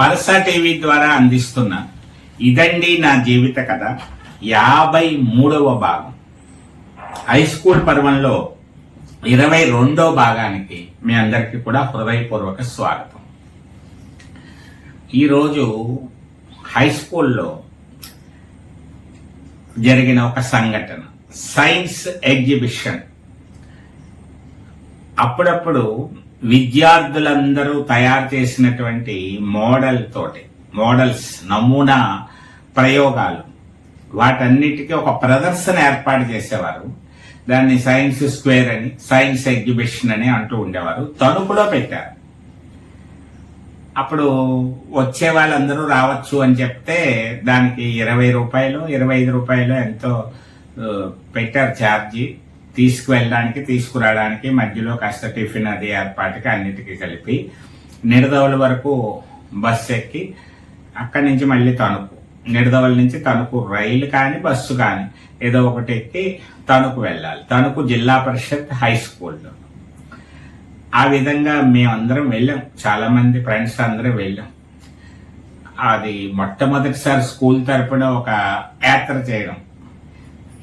Parasa TV ద్వారా అందిస్తున్న ఇదండి నా జీవిత కథ యాభై మూడవ భాగం. హై స్కూల్ పర్వంలో ఇరవై రెండో భాగానికి మీ అందరికీ కూడా హృదయపూర్వక స్వాగతం. ఈరోజు హై స్కూల్లో జరిగిన ఒక సంఘటన సైన్స్ ఎగ్జిబిషన్. అప్పుడప్పుడు విద్యార్థులందరూ తయారు చేసినటువంటి మోడల్ తోటి మోడల్స్ నమూనా ప్రయోగాలు వాటన్నిటికీ ఒక ప్రదర్శన ఏర్పాటు చేసేవారు. దాన్ని సైన్స్ స్క్వేర్ అని సైన్స్ ఎగ్జిబిషన్ అని అంటూ ఉండేవారు. తణుకులో పెట్టారు. అప్పుడు వచ్చే వాళ్ళందరూ రావచ్చు అని చెప్తే దానికి ఇరవై రూపాయలు ఇరవై ఐదు రూపాయలు ఎంతో పెట్టారు ఛార్జీ. తీసుకువెళ్ళడానికి తీసుకురావడానికి మధ్యలో కాస్త టిఫిన్ అది ఏర్పాటుకి అన్నిటికీ కలిపి నిడదవల వరకు బస్సు ఎక్కి అక్కడి నుంచి మళ్ళీ తణుకు. నిడదవల నుంచి తణుకు రైలు కానీ బస్సు కానీ ఏదో ఒకటి ఎక్కి తణుకు వెళ్ళాలి. తణుకు జిల్లా పరిషత్ హై స్కూల్లో ఆ విధంగా మేమందరం వెళ్ళాం. చాలా మంది ఫ్రెండ్స్ అందరం వెళ్ళాం. అది మొట్టమొదటిసారి స్కూల్ తరపున ఒక యాత్ర చేయడం.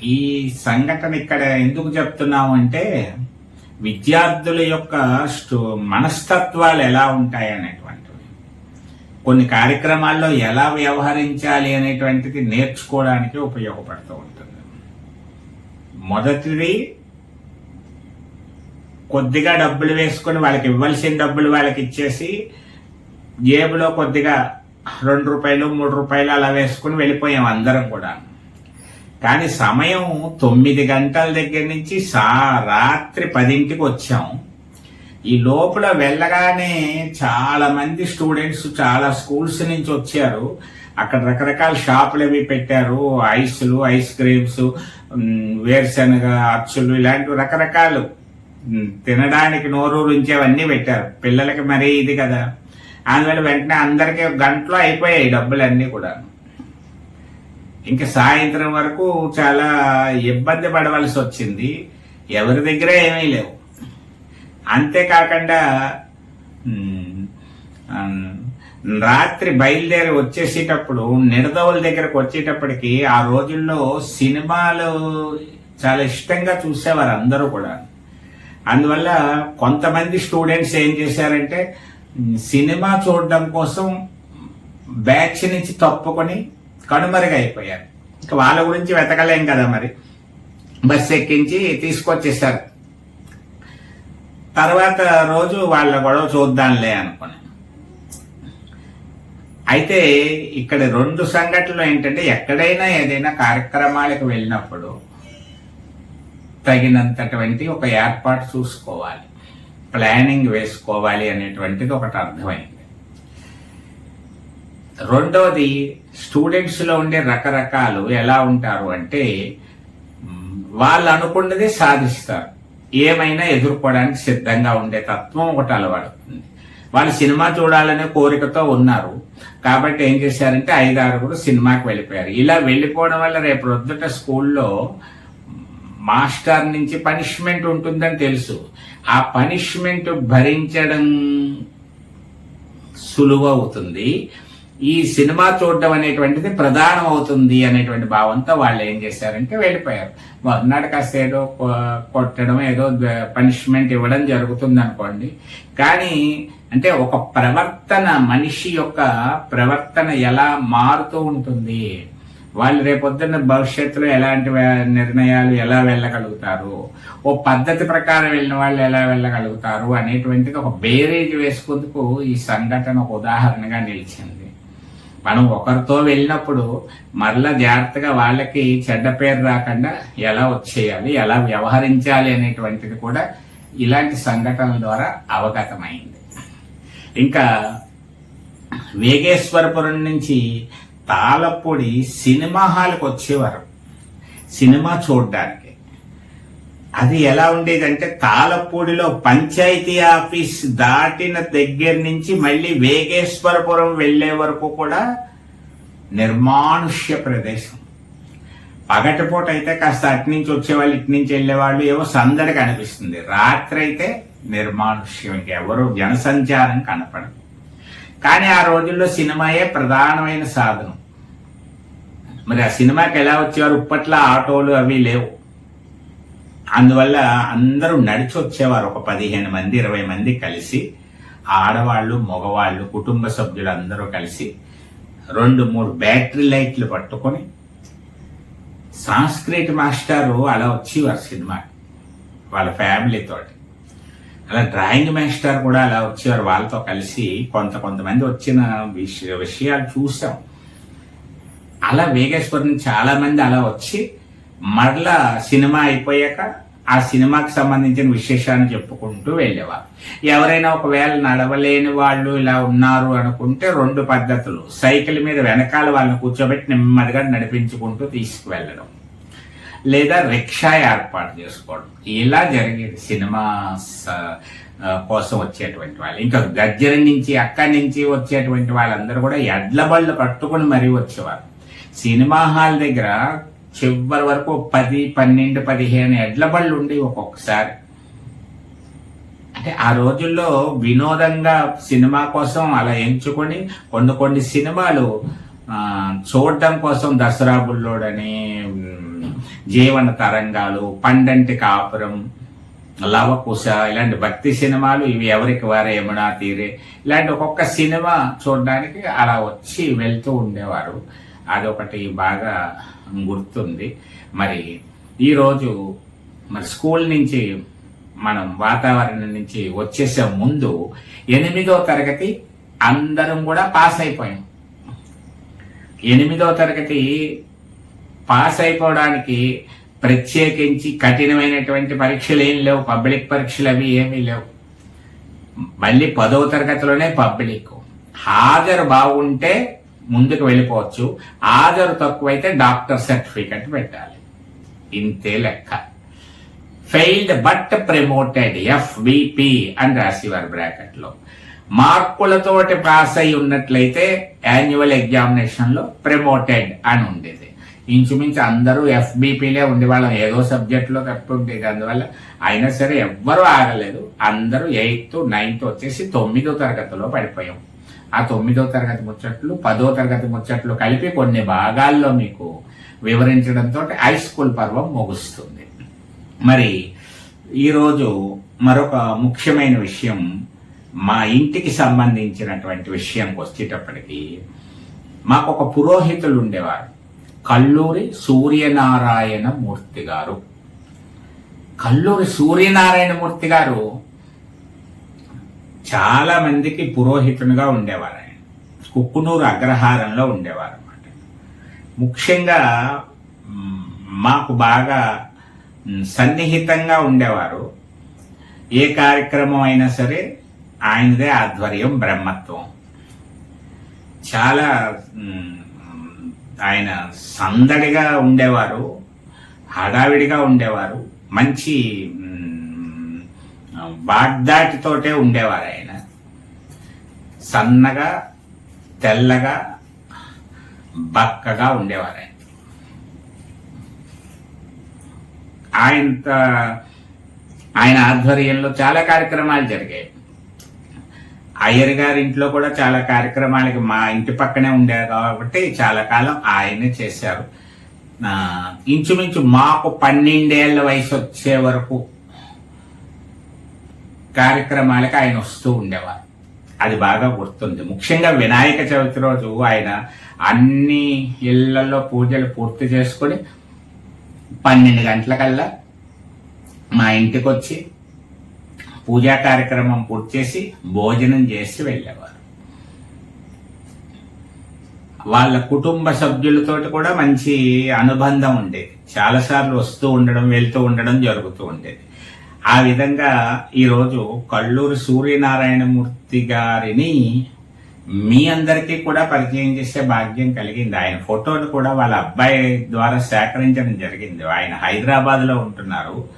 ఈ సంఘటన ఇక్కడ ఎందుకు చెప్తున్నాము అంటే విద్యార్థుల యొక్క మనస్తత్వాలు ఎలా ఉంటాయి అనేటువంటివి. కొన్ని కార్యక్రమాల్లో ఎలా వ్యవహరించాలి అనేటువంటిది నేర్చుకోవడానికి ఉపయోగపడుతూ ఉంటుంది. మొదటిది కొద్దిగా డబ్బులు వేసుకొని వాళ్ళకి ఇవ్వాల్సిన డబ్బులు వాళ్ళకి ఇచ్చేసి జేబులో కొద్దిగా రెండు రూపాయలు మూడు రూపాయలు అలా వేసుకుని వెళ్ళిపోయాం అందరం కూడా. కానీ సమయం తొమ్మిది గంటల దగ్గర నుంచి సా రాత్రి పదింటికి వచ్చాం. ఈ లోపల వెళ్ళగానే చాలా మంది స్టూడెంట్స్ చాలా స్కూల్స్ నుంచి వచ్చారు. అక్కడ రకరకాల షాపులు అవి పెట్టారు. ఐస్లు ఐస్ క్రీమ్స్ వేరుశనగ అచ్చులు ఇలాంటి రకరకాలు. తినడానికి నోరు ఉంచేవన్నీ పెట్టారు. పిల్లలకి మరీ ఇది కదా. అందువల్ల వెంటనే అందరికీ గంటలో అయిపోయాయి డబ్బులన్నీ కూడా ఇంకా సాయంత్రం వరకు చాలా ఇబ్బంది పడవలసి వచ్చింది. ఎవరి దగ్గర ఏమీ లేవు. అంతేకాకుండా రాత్రి బయలుదేరి వచ్చేసేటప్పుడు నిడదవుల దగ్గరకు వచ్చేటప్పటికి ఆ రోజుల్లో సినిమాలు చాలా ఇష్టంగా చూసేవారు అందరూ కూడా అందువల్ల కొంతమంది స్టూడెంట్స్ ఏం చేశారంటే సినిమా చూడడం కోసం బ్యాచ్ నుంచి తప్పుకొని కనుమరుగైపోయారు ఇంకా వాళ్ళ గురించి వెతకలేం కదా మరి. బస్సు ఎక్కించి తీసుకొచ్చేసారు తర్వాత రోజు వాళ్ళ గొడవ చూద్దాంలే అనుకుని అయితే ఇక్కడ రెండు సంఘటనలు ఏంటంటే ఎక్కడైనా ఏదైనా కార్యక్రమాలకు వెళ్ళినప్పుడు తగినంతటువంటి ఒక ఏర్పాటు చూసుకోవాలి. ప్లానింగ్ వేసుకోవాలి అనేటువంటిది ఒకటి అర్థమైంది. రెండవది స్టూడెంట్స్లో ఉండే రకరకాలు ఎలా ఉంటారు అంటే వాళ్ళు అనుకున్నదే సాధిస్తారు. ఏమైనా ఎదుర్కోవడానికి సిద్ధంగా ఉండే తత్వం ఒకటి అలవడుతుంది. వాళ్ళు సినిమా చూడాలనే కోరికతో ఉన్నారు. కాబట్టి ఏం చేశారంటే ఐదారుగురు సినిమాకి వెళ్ళిపోయారు. ఇలా వెళ్ళిపోవడం వల్ల రేపు రొద్దుట స్కూల్లో మాస్టర్ నుంచి పనిష్మెంట్ ఉంటుందని తెలుసు. ఆ పనిష్మెంట్ భరించడం సులువు అవుతుంది ఈ సినిమా చూడడం అనేటువంటిది ప్రధానం అవుతుంది అనేటువంటి భావంతో వాళ్ళు ఏం చేశారంటే వెళ్ళిపోయారు. మర్నాడు కాస్త ఏదో కొ- కొట్టడం ఏదో పనిష్మెంట్ ఇవ్వడం జరుగుతుంది అనుకోండి కానీ అంటే ఒక ప్రవర్తన మనిషి యొక్క ప్రవర్తన ఎలా మారుతూ ఉంటుంది? వాళ్ళు రేపొద్దున్న భవిష్యత్తులో ఎలాంటి నిర్ణయాలు ఎలా వెళ్ళగలుగుతారు? ఓ పద్ధతి ప్రకారం వెళ్ళిన వాళ్ళు ఎలా వెళ్ళగలుగుతారు? అనేటువంటిది ఒక బేరేజ్ వేసుకుందుకు ఈ సంఘటన ఒక ఉదాహరణగా నిలిచింది. మనం ఒకరితో వెళ్ళినప్పుడు మరలా జాగ్రత్తగా వాళ్ళకి చెడ్డ పేరు రాకుండా ఎలా వచ్చేయాలి ఎలా వ్యవహరించాలి అనేటువంటిది కూడా ఇలాంటి సంఘటనల ద్వారా అవగతమైంది. ఇంకా వేగేశ్వరపురం నుంచి తాళపొడి సినిమా హాల్కి వచ్చేవారు. సినిమా చూడడానికి. అది ఎలా ఉండేదంటే తాళపూడిలో పంచాయతీ ఆఫీస్ దాటిన దగ్గర నుంచి మళ్ళీ వేగేశ్వరపురం వెళ్ళే వరకు కూడా నిర్మానుష్య ప్రదేశం. పగటిపూట అయితే కాస్త అటు నుంచి వచ్చేవాళ్ళు ఇటు నుంచి వెళ్ళేవాళ్ళు ఏవో సందడి కనిపిస్తుంది. రాత్రి అయితే నిర్మానుష్యం. ఇంకెవరు జనసంచారం కనపడదు కానీ ఆ రోజుల్లో సినిమాయే ప్రధానమైన సాధనం. మరి ఆ సినిమాకి ఎలా వచ్చేవారు? ఇప్పట్లో ఆటోలు అవి లేవు. అందువల్ల అందరూ నడిచి వచ్చేవారు. ఒక పదిహేను మంది ఇరవై మంది కలిసి ఆడవాళ్ళు మగవాళ్ళు కుటుంబ సభ్యులు అందరూ కలిసి రెండు మూడు బ్యాటరీ లైట్లు పట్టుకొని సాంస్క్రిట్ మాస్టారు అలా వచ్చేవారు సినిమా వాళ్ళ ఫ్యామిలీతో అలా డ్రాయింగ్ మాస్టర్ కూడా అలా వచ్చేవారు. వాళ్ళతో కలిసి కొంత కొంతమంది వచ్చిన విష విషయాలు చూసాం. అలా వేగేశ్వరం నుంచి చాలా మంది అలా వచ్చి మరలా సినిమా అయిపోయాక ఆ సినిమాకి సంబంధించిన విశేషాన్ని చెప్పుకుంటూ వెళ్ళేవారు. ఎవరైనా ఒకవేళ నడవలేని వాళ్ళు ఇలా ఉన్నారు అనుకుంటే రెండు పద్ధతులు. సైకిల్ మీద వెనకాల వాళ్ళని కూర్చోబెట్టి నెమ్మదిగా నడిపించుకుంటూ తీసుకువెళ్ళడం. లేదా రిక్షా ఏర్పాటు చేసుకోవడం. ఇలా జరిగేది సినిమా స- కోసం వచ్చేటువంటి వాళ్ళు. ఇంకా గజ్జర నుంచి అక్కడి నుంచి వచ్చేటువంటి వాళ్ళందరూ కూడా ఎడ్ల బళ్ళు కట్టుకుని మరీ వచ్చేవారు. సినిమా హాల్ దగ్గర చివరి వరకు పది పన్నెండు పదిహేను ఎడ్ల బళ్ళు ఉండేవి ఒక్కొక్కసారి. అంటే ఆ రోజుల్లో వినోదంగా సినిమా కోసం అలా ఎంచుకొని కొన్ని కొన్ని సినిమాలు చూడడం కోసం దసరా బుల్లోడని జీవన తరంగాలు పండంటి కాపురం లవకుశ ఇలాంటి భక్తి సినిమాలు ఇవి ఎవరికి వారే యమునా తీరే. ఇలాంటి ఒక్కొక్క సినిమా చూడడానికి అలా వచ్చి వెళ్తూ ఉండేవారు. అదొకటి బాగా గుర్తుంది. మరి ఈరోజు మరి స్కూల్ నుంచి మనం వాతావరణం నుంచి వచ్చేసే ముందు ఎనిమిదో తరగతి అందరం కూడా పాస్ అయిపోయాం. ఎనిమిదో తరగతి పాస్ అయిపోవడానికి ప్రత్యేకించి కఠినమైనటువంటి పరీక్షలు ఏం లేవు. పబ్లిక్ పరీక్షలు అవి ఏమీ లేవు. మళ్ళీ పదవ తరగతిలోనే పబ్లిక్. హాజరు బాగుంటే ముందుకు వెళ్ళిపోవచ్చు. హాజరు తక్కువైతే డాక్టర్ సర్టిఫికెట్ పెట్టాలి. ఇంతే లెక్క. ఫెయిల్డ్ బట్ ప్రమోటెడ్ ఎఫ్బిపి అని రాసేవారు బ్రాకెట్లో. మార్కులతోటి పాస్ అయి ఉన్నట్లయితే యాన్యువల్ ఎగ్జామినేషన్లో ప్రమోటెడ్ అని ఉండేది. ఇంచుమించు అందరూ ఎఫ్బిపిలే ఉండేవాళ్ళం. ఏదో సబ్జెక్టులో తప్పు ఉండేది అందువల్ల అయినా సరే ఎవ్వరూ ఆగలేదు. అందరూ ఎయిత్ నైన్త్ వచ్చేసి తొమ్మిదో తరగతిలో పడిపోయాం. ఆ తొమ్మిదో తరగతి ముచ్చట్లు పదో తరగతి ముచ్చట్లు కలిపి కొన్ని భాగాల్లో మీకు వివరించడంతో హై స్కూల్ పర్వం ముగుస్తుంది. మరి ఈరోజు మరొక ముఖ్యమైన విషయం మా ఇంటికి సంబంధించినటువంటి విషయంకి వచ్చేటప్పటికి మాకు ఒక పురోహితులు ఉండేవారు. కల్లూరి సూర్యనారాయణ మూర్తి గారు. కల్లూరి సూర్యనారాయణ మూర్తి గారు చాలా మందికి పురోహితునిగా ఉండేవారు ఆయన. కుక్కునూరు అగ్రహారంలో ఉండేవారు అనమాట ముఖ్యంగా మాకు బాగా సన్నిహితంగా ఉండేవారు. ఏ కార్యక్రమం అయినా సరే ఆయనదే ఆధ్వర్యం బ్రహ్మత్వం. చాలా ఆయన సందడిగా ఉండేవారు హడావిడిగా ఉండేవారు. మంచి వాగ్దాటితోటే ఉండేవారు ఆయన సన్నగా తెల్లగా బక్కగా ఉండేవారు ఆయన ఆయన ఆయన ఆధ్వర్యంలో చాలా కార్యక్రమాలు జరిగాయి. అయ్యర్ గారి ఇంట్లో కూడా చాలా కార్యక్రమాలకి మా ఇంటి పక్కనే ఉండేది కాబట్టి చాలా కాలం ఆయనే చేశారు. ఇంచుమించు మాకు పన్నెండేళ్ళ వయసు వచ్చే వరకు కార్యక్రమాలకు ఆయన వస్తూ ఉండేవారు. అది బాగా గుర్తుంది. ముఖ్యంగా వినాయక చవితి రోజు ఆయన అన్ని ఇళ్ళలో పూజలు పూర్తి చేసుకొని పన్నెండు గంటలకల్లా మా ఇంటికి వచ్చి పూజా కార్యక్రమం పూర్తి చేసి భోజనం చేసి వెళ్ళేవారు. వాళ్ళ కుటుంబ సభ్యులతోటి కూడా మంచి అనుబంధం ఉండేది. చాలాసార్లు వస్తూ ఉండడం వెళ్తూ ఉండడం జరుగుతూ ఉండేది. ఆ విధంగా ఈరోజు కల్లూరు సూర్యనారాయణమూర్తి గారిని మీ అందరికీ కూడా పరిచయం చేసే భాగ్యం కలిగింది. ఆయన ఫోటోను కూడా వాళ్ళ అబ్బాయి ద్వారా సేకరించడం జరిగింది. ఆయన హైదరాబాద్లో ఉంటున్నారు.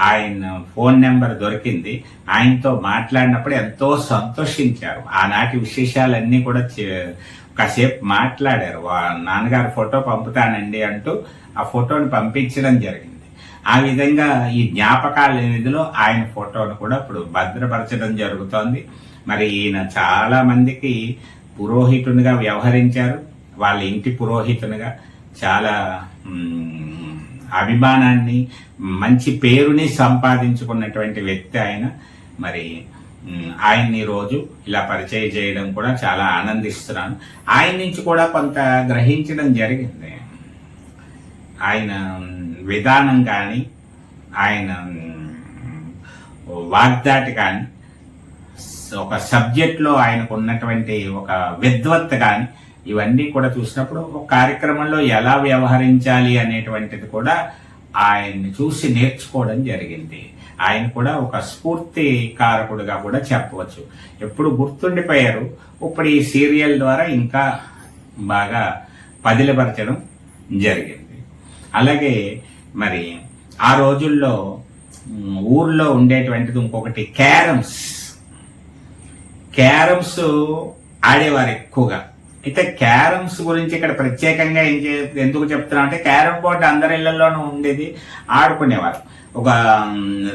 ఆయన ఫోన్ నెంబర్ దొరికింది. ఆయనతో మాట్లాడినప్పుడు ఎంతో సంతోషించారు. ఆనాటి విశేషాలన్నీ కూడా చే- కాసేపు మాట్లాడారు. వా- నాన్నగారు ఫోటో పంపుతానండి అంటూ ఆ ఫోటోని పంపించడం జరిగింది. ఆ విధంగా ఈ జ్ఞాపకాల నిధిలో ఆయన ఫోటోను కూడా ఇప్పుడు భద్రపరచడం జరుగుతోంది. మరి ఈయన చాలా మందికి పురోహితునిగా వ్యవహరించారు. వాళ్ళ ఇంటి పురోహితునిగా చాలా అభిమానాన్ని మంచి పేరుని సంపాదించుకున్నటువంటి వ్యక్తి ఆయన. మరి ఆయన్ని రోజు ఇలా పరిచయం చేయడం కూడా చాలా ఆనందిస్తున్నాను. ఆయన నుంచి కూడా కొంత గ్రహించడం జరిగింది. ఆయన విధానం కానీ ఆయన వాగ్దాటి కానీ ఒక సబ్జెక్ట్లో ఆయనకు ఉన్నటువంటి ఒక విద్వత్ కానీ ఇవన్నీ కూడా చూసినప్పుడు ఒక కార్యక్రమంలో ఎలా వ్యవహరించాలి అనేటువంటిది కూడా ఆయన్ని చూసి నేర్చుకోవడం జరిగింది. ఆయన కూడా ఒక స్ఫూర్తి కారకుడుగా కూడా చెప్పవచ్చు. ఎప్పుడు గుర్తుండిపోయారు? ఇప్పుడు ఈ సీరియల్ ద్వారా ఇంకా బాగా పదిలపరచడం జరిగింది. అలాగే మరి ఆ రోజుల్లో ఊర్లో ఉండేటువంటిది ఇంకొకటి క్యారమ్స్. క్యారమ్స్ ఆడేవారు ఎక్కువగా. అయితే క్యారమ్స్ గురించి ఇక్కడ ప్రత్యేకంగా ఏం చే- ఎందుకు చెప్తున్నా అంటే క్యారమ్ బోర్డు అందరి ఇళ్ళలోనూ ఉండేది ఆడుకునేవారు. ఒక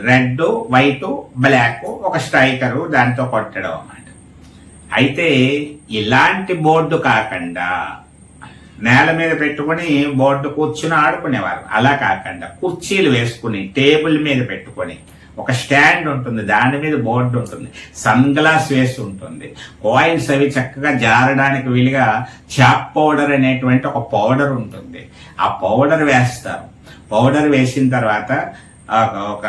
రెడ్ వైట్ బ్లాక్ ఒక స్ట్రైకరు దాంతో కొట్టడం అన్నమాట. అయితే ఇలాంటి బోర్డు కాకుండా నేల మీద పెట్టుకొని బోర్డు కూర్చుని ఆడుకునేవారు. అలా కాకుండా కుర్చీలు వేసుకుని టేబుల్ మీద పెట్టుకొని ఒక స్టాండ్ ఉంటుంది దాని మీద బోర్డు ఉంటుంది సన్ గ్లాస్ వేసి ఉంటుంది. కాయిన్స్ అవి చక్కగా జారడానికి వీలుగా చాప్ పౌడర్ అనేటువంటి ఒక పౌడర్ ఉంటుంది. ఆ పౌడర్ వేస్తారు. పౌడర్ వేసిన తర్వాత ఒక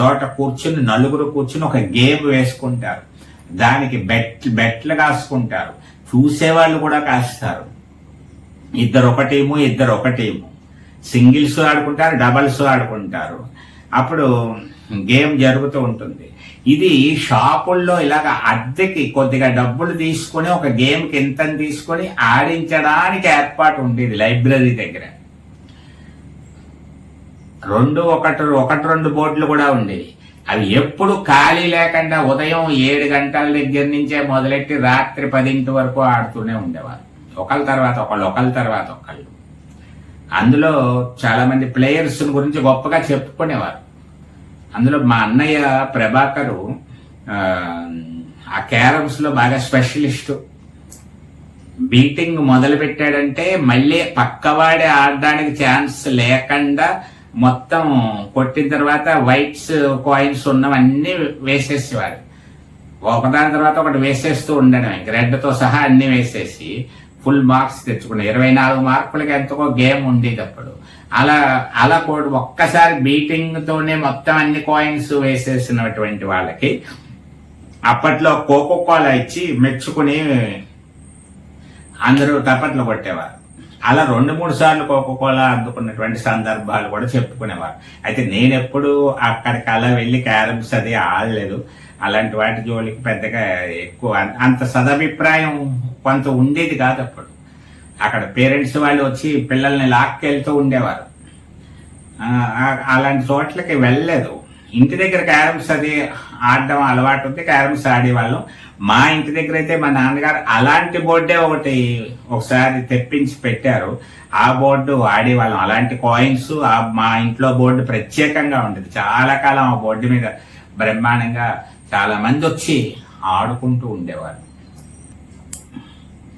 చోట కూర్చుని నలుగురు కూర్చుని ఒక గేమ్ వేసుకుంటారు. దానికి బెట్ బెట్లు కాసుకుంటారు. చూసేవాళ్ళు కూడా కాస్తారు. ఇద్దరు ఒక టీము ఇద్దరు ఒక టీము సింగిల్స్ ఆడుకుంటారు డబల్స్ ఆడుకుంటారు. అప్పుడు గేమ్ జరుగుతూ ఉంటుంది. ఇది షాపుల్లో ఇలాగ అద్దెకి కొద్దిగా డబ్బులు తీసుకొని ఒక గేమ్కి ఎంత తీసుకొని ఆడించడానికి ఏర్పాటు ఉండేది లైబ్రరీ దగ్గర. రెండు ఒకటి ఒకటి రెండు బోర్డులు కూడా ఉండేవి. అవి ఎప్పుడు ఖాళీ లేకుండా ఉదయం ఏడు గంటల దగ్గర నుంచే మొదలెట్టి రాత్రి పదింటి వరకు ఆడుతూనే ఉండేవారు ఒకళ్ళ తర్వాత ఒకళ్ళు ఒకళ్ళ తర్వాత ఒకళ్ళు. అందులో చాలామంది ప్లేయర్స్ గురించి గొప్పగా చెప్పుకునేవారు. అందులో మా అన్నయ్య ప్రభాకరు ఆ, క్యారమ్స్లో బాగా స్పెషలిస్టు బీటింగ్ మొదలు పెట్టాడంటే మళ్ళీ పక్కవాడే ఆడడానికి ఛాన్స్ లేకుండా మొత్తం కొట్టిన తర్వాత వైట్స్ కాయిన్స్ ఉన్నవన్నీ వేసేసేవారు. ఒకదాని తర్వాత ఒకటి వేసేస్తూ ఉండడం రెడ్తో సహా అన్ని వేసేసి ఫుల్ మార్క్స్ తెచ్చుకున్నాయి. ఇరవై నాలుగు మార్కులకి ఎంతకో గేమ్ ఉండేది అప్పుడు. అలా అలా కూడా ఒక్కసారి బీటింగ్ తోనే మొత్తం అన్ని కాయిన్స్ వేసేసినటువంటి వాళ్ళకి అప్పట్లో కోకో కోలా ఇచ్చి మెచ్చుకుని అందరూ తప్పట్లు కొట్టేవారు. అలా రెండు మూడు సార్లు కోకో కోలా అందుకున్నటువంటి సందర్భాలు కూడా చెప్పుకునేవారు. అయితే నేను ఎప్పుడు అక్కడికి అలా వెళ్ళి క్యారమ్స్ అది ఆడలేదు. అలాంటి వాటి జోలికి పెద్దగా ఎక్కువ అంత సదభిప్రాయం కొంత ఉండేది కాదు అప్పుడు. అక్కడ పేరెంట్స్ వాళ్ళు వచ్చి పిల్లల్ని లాక్కెళ్తూ ఉండేవారు. అలాంటి చోట్లకి వెళ్ళలేదు. ఇంటి దగ్గర క్యారమ్స్ అది ఆడడం అలవాటు ఉంది క్యారమ్స్ ఆడేవాళ్ళం. మా ఇంటి దగ్గర అయితే మా నాన్నగారు అలాంటి బోర్డే ఒకటి ఒకసారి తెప్పించి పెట్టారు. ఆ బోర్డు ఆడేవాళ్ళం. అలాంటి కాయిన్స్ మా ఇంట్లో బోర్డు ప్రత్యేకంగా ఉండేది. చాలా కాలం ఆ బోర్డు మీద బ్రహ్మాండంగా చాలా మంది వచ్చి ఆడుకుంటూ ఉండేవారు.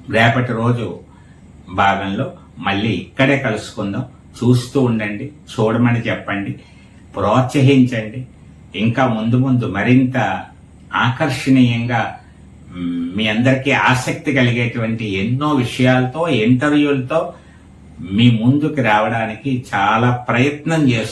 రేపటి రోజు భాగంలో మళ్ళీ ఇక్కడే కలుసుకుందాం. చూస్తూ ఉండండి చూడమని చెప్పండి ప్రోత్సహించండి. ఇంకా ముందు ముందు మరింత ఆకర్షణీయంగా మీ అందరికీ ఆసక్తి కలిగేటువంటి ఎన్నో విషయాలతో ఇంటర్వ్యూలతో మీ ముందుకు రావడానికి చాలా ప్రయత్నం చేస్తున్నాను